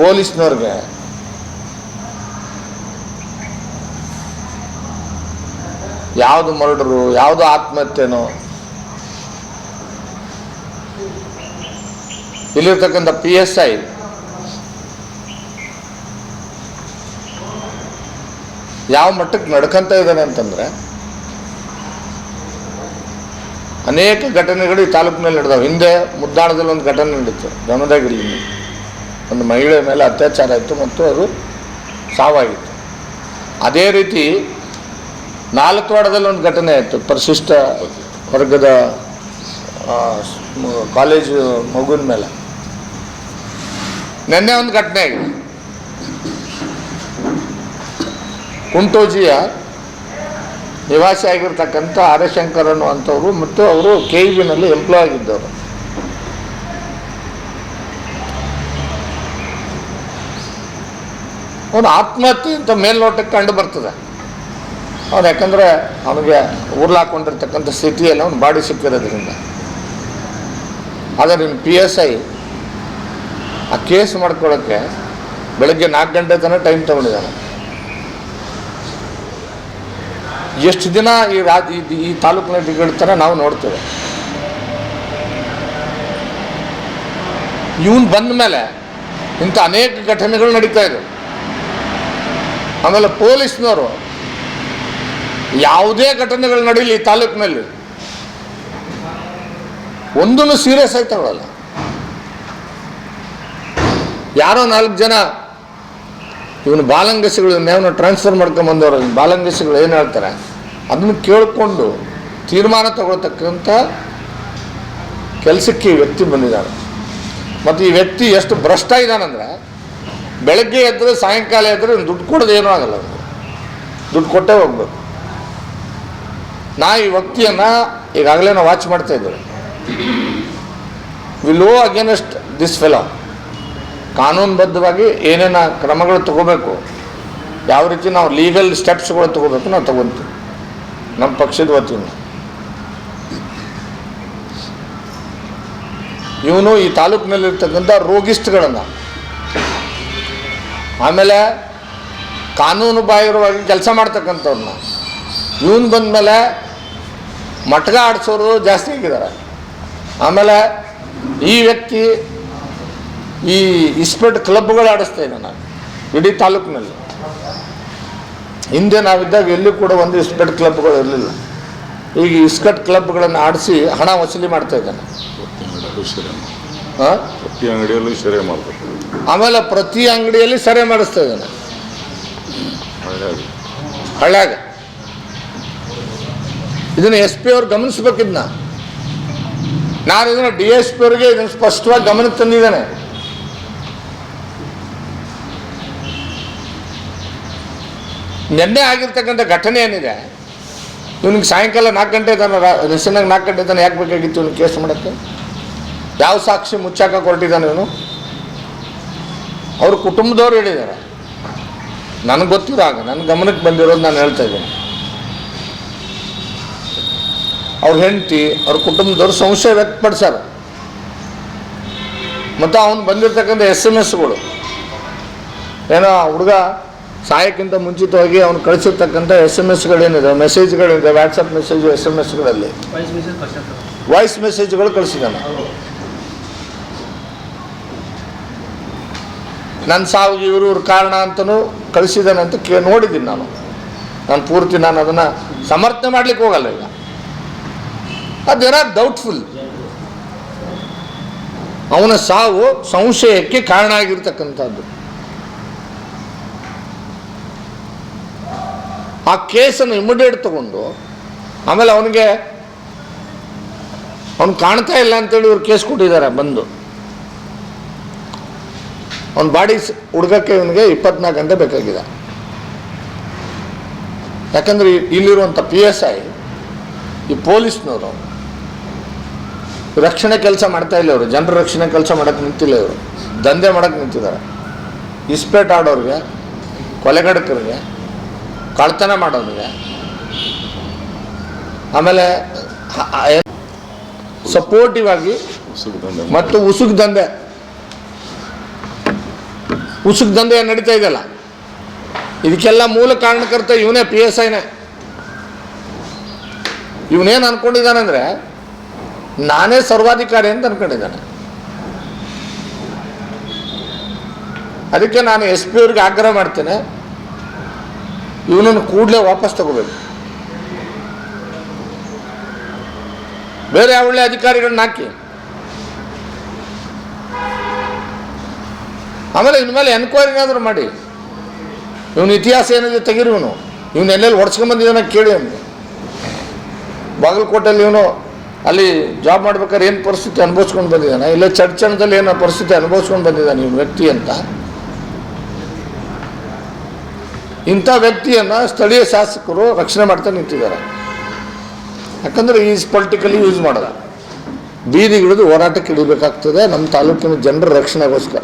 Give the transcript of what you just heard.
ಪೊಲೀಸ್ನವ್ರಿಗೆ. ಯಾವುದು ಮರ್ಡರು, ಯಾವುದು ಆತ್ಮಹತ್ಯೆನೋ. ಇಲ್ಲಿರ್ತಕ್ಕಂಥ ಪಿ ಎಸ್ ಐ ಯಾವ ಮಟ್ಟಕ್ಕೆ ನಡ್ಕಂತ ಇದ್ದಾನೆ ಅಂತಂದ್ರೆ, ಅನೇಕ ಘಟನೆಗಳು ಈ ತಾಲೂಕಿನಲ್ಲಿ ನಡೆದವು. ಹಿಂದೆ ಮುದ್ದಾಣದಲ್ಲಿ ಒಂದು ಘಟನೆ ನಡೀತು ಗಮನದಾಗಿರಲಿ. ಒಂದು ಮಹಿಳೆ ಮೇಲೆ ಅತ್ಯಾಚಾರ ಆಯಿತು ಮತ್ತು ಅದು ಸಾವಾಗಿತ್ತು. ಅದೇ ರೀತಿ ನಾಲ್ಕು ವಾರದಲ್ಲಿ ಒಂದು ಘಟನೆ ಆಯಿತು. ಪರಿಶಿಷ್ಟ ವರ್ಗದ ಕಾಲೇಜು ಮಗುವಿನ ಮೇಲೆ. ನಿನ್ನೆ ಒಂದು ಘಟನೆ ಆಗಿದೆ. ಕುಂಟೋಜಿಯ ನಿವಾಸಿ ಆಗಿರ್ತಕ್ಕಂಥ ಆರಶಂಕರ್ ಅನ್ನುವಂಥವ್ರು ಮತ್ತು ಅವರು ಕೆ ಇ ಬಿನಲ್ಲಿ ಎಂಪ್ಲಾಯ್ ಆಗಿದ್ದವರು. ಅವನು ಆತ್ಮಹತ್ಯೆ ಇಂಥ ಮೇಲ್ನೋಟಕ್ಕೆ ಕಂಡು ಬರ್ತದೆ. ಅವನು ಯಾಕಂದರೆ ಅವನಿಗೆ ಉರ್ಲಾಕೊಂಡಿರ್ತಕ್ಕಂಥ ಸ್ಥಿತಿಯಲ್ಲಿ ಅವನು ಬಾಡಿ ಸಿಕ್ಕಿರೋದ್ರಿಂದ. ಆದರೆ ನಿಮ್ಮ ಪಿ ಎಸ್ ಐ ಆ ಕೇಸ್ ಮಾಡ್ಕೊಳ್ಳೋಕ್ಕೆ ಬೆಳಗ್ಗೆ ನಾಲ್ಕು ಗಂಟೆ ತನಕ ಟೈಮ್ ತೊಗೊಂಡಿದ್ದಾನೆ. ಎಷ್ಟು ದಿನ ಈ ರಾಜ ಈ- ತಾಲೂಕಿನ ಟಿಗಿಡ್ತಾನೆ ನಾವು ನೋಡ್ತೇವೆ. ಇವನು ಬಂದ ಮೇಲೆ ಇಂಥ ಅನೇಕ ಘಟನೆಗಳು ನಡೀತಾ ಇದ್ದವು. ಆಮೇಲೆ ಪೊಲೀಸ್ನವರು ಯಾವುದೇ ಘಟನೆಗಳು ನಡೀಲಿ ತಾಲೂಕಿನಲ್ಲಿ ಒಂದೂ ಸೀರಿಯಸ್ ಆಗಿ ತಗೊಳ್ಳಲ್ಲ ಯಾರೋ ನಾಲ್ಕು ಜನ ಇವನು ಬಾಲಂಗಸಿಗಳು ಇವನ್ನ ಟ್ರಾನ್ಸ್ಫರ್ ಮಾಡ್ಕೊಂಬಂದವರು ಬಾಲಂಗಸಿಗಳು ಏನು ಹೇಳ್ತಾರೆ, ಅದನ್ನು ಕೇಳಿಕೊಂಡು ತೀರ್ಮಾನ ತಗೊಳ್ತಕ್ಕಂಥ ಕೆಲಸಕ್ಕೆ ಈ ವ್ಯಕ್ತಿ ಬಂದಿದ್ದಾರೆ ಮತ್ತು ಈ ವ್ಯಕ್ತಿ ಎಷ್ಟು ಭ್ರಷ್ಟ ಇದ್ದಾನಂದ್ರೆ ಬೆಳಗ್ಗೆ ಎದ್ದರೆ ಸಾಯಂಕಾಲ ಎದ್ದರೆ ದುಡ್ಡು ಕೊಡೋದು ಏನೂ ಆಗಲ್ಲ. ದುಡ್ಡು ಕೊಟ್ಟೇ ಹೋಗ್ಬೇಕು. ನಾ ಈ ವ್ಯಕ್ತಿಯನ್ನು ಈಗಾಗಲೇ ನಾವು ವಾಚ್ ಮಾಡ್ತಾ ಇದ್ದೇವೆ. We low against this fellow ಕಾನೂನುಬದ್ಧವಾಗಿ ಏನೇನು ಕ್ರಮಗಳು ತಗೋಬೇಕು, ಯಾವ ರೀತಿ ನಾವು ಲೀಗಲ್ ಸ್ಟೆಪ್ಸ್ಗಳು ತಗೋಬೇಕು ನಾವು ತಗೊಂತೀವಿ. ನಮ್ಮ ಪಕ್ಷದ ವತಿಯಿಂದ. ಇವನು ಈ ತಾಲೂಕಿನಲ್ಲಿರ್ತಕ್ಕಂಥ ರೋಗಿಸ್ಟ್ಗಳನ್ನು ಆಮೇಲೆ ಕಾನೂನು ಬಾಹಿರವಾಗಿ ಕೆಲಸ ಮಾಡ್ತಕ್ಕಂಥವ್ರನ್ನ. ಇವನು ಬಂದಮೇಲೆ ಮಟ್ಗ ಆಡಿಸೋರು ಜಾಸ್ತಿ ಆಗಿದ್ದಾರೆ ಆಮೇಲೆ ಈ ವ್ಯಕ್ತಿ ಈ ಇಸ್ಪೆಟ್ ಕ್ಲಬ್ಗಳು ಆಡಿಸ್ತಾ ಇದ್ದೆ ನಾನು ಇಡೀ ತಾಲೂಕಿನಲ್ಲಿ. ಹಿಂದೆ ನಾವಿದ್ದಾಗ ಎಲ್ಲಿ ಕೂಡ ಒಂದು ಇಸ್ಪೆಟ್ ಕ್ಲಬ್ಗಳು ಇರಲಿಲ್ಲ. ಈಗ ಇಸ್ಕಟ್ ಕ್ಲಬ್ಗಳನ್ನು ಆಡಿಸಿ ಹಣ ವಸೂಲಿ ಮಾಡ್ತಾ ಇದ್ದಾನೆ. ಹಾಂ ಅಂಗಡಿಯಲ್ಲೂ ಸೆರೆ ಮಾಡಬೇಕು. ಆಮೇಲೆ ಪ್ರತಿ ಅಂಗಡಿಯಲ್ಲಿ ಸರಿ ಮಾಡಿಸ್ತಾ ಇದ್ದಾನೆ. ಹಳ್ಳ್ಯಾಗ ಇದನ್ನು ಎಸ್ ಪಿ ಅವ್ರು ಗಮನಿಸ್ಬೇಕಿದ್ನ? ನಾನು ಇದನ್ನು ಡಿ ಎಸ್ ಪಿ ಅವ್ರಿಗೆ ಇದನ್ನು ಸ್ಪಷ್ಟವಾಗಿ ಗಮನಕ್ಕೆ ತಂದಿದ್ದಾನೆ. ನಿನ್ನೆ ಆಗಿರ್ತಕ್ಕಂಥ ಘಟನೆ ಏನಿದೆ? ಇವನಿಗೆ ಸಾಯಂಕಾಲ ನಾಲ್ಕು ಗಂಟೆ ತನ ರೆಸನಾಗ ನಾಲ್ಕು ಗಂಟೆ ತನಕ ಯಾಕೆ ಬೇಕಾಗಿತ್ತು ಇವನು ಕೇಸ್ ಮಾಡೋಕ್ಕೆ? ಯಾವ ಸಾಕ್ಷಿ ಮುಚ್ಚಾಕ ಹೊರಟಿದ್ದಾನೆ ಇವನು? ಅವ್ರ ಕುಟುಂಬದವ್ರು ಹೇಳಿದ್ದಾರೆ ನನಗೆ ಗೊತ್ತಿರೋ ಆಗ ನನ್ನ ಗಮನಕ್ಕೆ ಬಂದಿರೋದು ನಾನು ಹೇಳ್ತಾ ಇದ್ದೀನಿ. ಅವ್ರ ಹೆಂಡತಿ ಅವ್ರ ಕುಟುಂಬದವ್ರು ಸಂಶಯ ವ್ಯಕ್ತಪಡಿಸ್ಯಾರ. ಮತ್ತು ಅವನು ಬಂದಿರತಕ್ಕಂಥ ಎಸ್ ಎಂ ಎಸ್ಗಳು ಏನೋ ಆ ಹುಡುಗ ಸಾಯಕ್ಕಿಂತ ಮುಂಚಿತವಾಗಿ ಅವನು ಕಳಿಸಿರ್ತಕ್ಕಂಥ ಎಸ್ ಎಂ ಎಸ್ಗಳೇನಿದೆ ಮೆಸೇಜ್ಗಳಿದೆ ವಾಟ್ಸಪ್ ಮೆಸೇಜು ಎಸ್ ಎಂ ಎಸ್ಗಳಲ್ಲಿ ವಾಯ್ಸ್ ಮೆಸೇಜ್ಗಳು ಕಳಿಸಿದ್ದಾನೆ. ನನ್ನ ಸಾವಿಗೆ ಇವರು ಇವ್ರ ಕಾರಣ ಅಂತಲೂ ಕಳಿಸಿದ್ದಾನೆ ಅಂತ ಕೇ ನೋಡಿದ್ದೀನಿ ನಾನು. ನಾನು ಪೂರ್ತಿ ನಾನು ಅದನ್ನು ಸಮರ್ಥನೆ ಮಾಡ್ಲಿಕ್ಕೆ ಹೋಗಲ್ಲ ಈಗ. ಅದೇನ ಡೌಟ್ಫುಲ್ ಅವನ ಸಾವು ಸಂಶಯಕ್ಕೆ ಕಾರಣ ಆಗಿರ್ತಕ್ಕಂಥದ್ದು. ಆ ಕೇಸನ್ನು ಇಮಿಡಿಯೇಟ್ ತಗೊಂಡು, ಆಮೇಲೆ ಅವನಿಗೆ, ಅವ್ನು ಕಾಣ್ತಾ ಇಲ್ಲ ಅಂತೇಳಿ ಇವ್ರು ಕೇಸ್ ಕೊಟ್ಟಿದ್ದಾರೆ ಬಂದು. ಅವ್ನ ಬಾಡಿ ಹುಡ್ಗಕ್ಕೆ ಇವನಿಗೆ ಇಪ್ಪತ್ನಾಲ್ಕು ಗಂಟೆ ಬೇಕಾಗಿದೆ. ಯಾಕಂದ್ರೆ ಇಲ್ಲಿರುವಂಥ ಪಿ ಎಸ್ ಐ ಈ ಪೊಲೀಸ್ನವರು ರಕ್ಷಣೆ ಕೆಲಸ ಮಾಡ್ತಾ ಇಲ್ಲ ಇವರು. ಜನರ ರಕ್ಷಣೆ ಕೆಲಸ ಮಾಡೋಕ್ಕೆ ನಿಂತಿಲ್ಲ ಇವರು. ದಂಧೆ ಮಾಡೋಕ್ಕೆ ನಿಂತಿದ್ದಾರೆ. ಇಸ್ಪೇಟ್ ಆಡೋರಿಗೆ ಕೊಲೆಗಡಕರಿಗೆ ಕಳ್ತನ ಮಾಡೋರಿಗೆ. ಆಮೇಲೆ ಸಪೋರ್ಟಿವ್ ಆಗಿ ಮತ್ತು ಉಸುಕ್ ದಂಧೆ. ಉಸುಕ್ ದಂಧೆ ನಡೀತಾ ಇದೆಯಲ್ಲ? ಇದಕ್ಕೆಲ್ಲ ಮೂಲ ಕಾರಣಕರ್ತ ಇವನೇ ಪಿ ಎಸ್ ಐನೇ ಇವನೇನು ಅಂದ್ಕೊಂಡಿದ್ದಾನೆ ಅಂದರೆ ನಾನೇ ಸರ್ವಾಧಿಕಾರಿ ಅಂತ ಅಂದ್ಕೊಂಡಿದ್ದಾನೆ ಅದಕ್ಕೆ ನಾನು ಎಸ್ ಪಿ ಅವ್ರಿಗೆ ಆಗ್ರಹ ಮಾಡ್ತೇನೆ. ಇವನನ್ನು ಕೂಡಲೇ ವಾಪಸ್ ತಗೋಬೇಕು. ಬೇರೆ ಒಳ್ಳೆ ಅಧಿಕಾರಿಗಳನ್ನ ಹಾಕಿ? ಆಮೇಲೆ ಇನ್ಮೇಲೆ ಮೇಲೆ ಎನ್ಕ್ವೈರಿನಾದರೂ ಮಾಡಿ. ಇವನ ಇತಿಹಾಸ ಏನಿದೆ ತೆಗೀರಿ ಇವನು. ಇವನು ಎಲ್ಲೆಲ್ಲಿ ಹೊಡ್ಸ್ಕೊಂಬಂದಿದ್ದಾನೆ ಕೇಳಿ ಅವನು ಬಾಗಲಕೋಟೆಯಲ್ಲಿ ಇವನು ಅಲ್ಲಿ ಜಾಬ್ ಮಾಡ್ಬೇಕಾದ್ರೆ ಏನು ಪರಿಸ್ಥಿತಿ ಅನುಭವಿಸ್ಕೊಂಡು ಬಂದಿದ್ದಾನೆ? ಇಲ್ಲ ಚಡ್ಚಣದಲ್ಲಿ ಏನೋ ಪರಿಸ್ಥಿತಿ ಅನುಭವಿಸ್ಕೊಂಡು ಬಂದಿದ್ದಾನೆ ಇವನು ವ್ಯಕ್ತಿ ಅಂತ? ಇಂಥ ವ್ಯಕ್ತಿಯನ್ನು ಸ್ಥಳೀಯ ಶಾಸಕರು ರಕ್ಷಣೆ ಮಾಡ್ತಾ ನಿಂತಿದ್ದಾರೆ. ಯಾಕಂದರೆ ಈಸ್ ಪೊಲಿಟಿಕಲಿ ಯೂಸ್ ಮಾಡೋದ ಬೀದಿಗಿಳಿದು ಹೋರಾಟಕ್ಕೆ ಇಳಿಬೇಕಾಗ್ತದೆ. ನಮ್ಮ ತಾಲೂಕಿನ ಜನರ ರಕ್ಷಣೆಗೋಸ್ಕರ.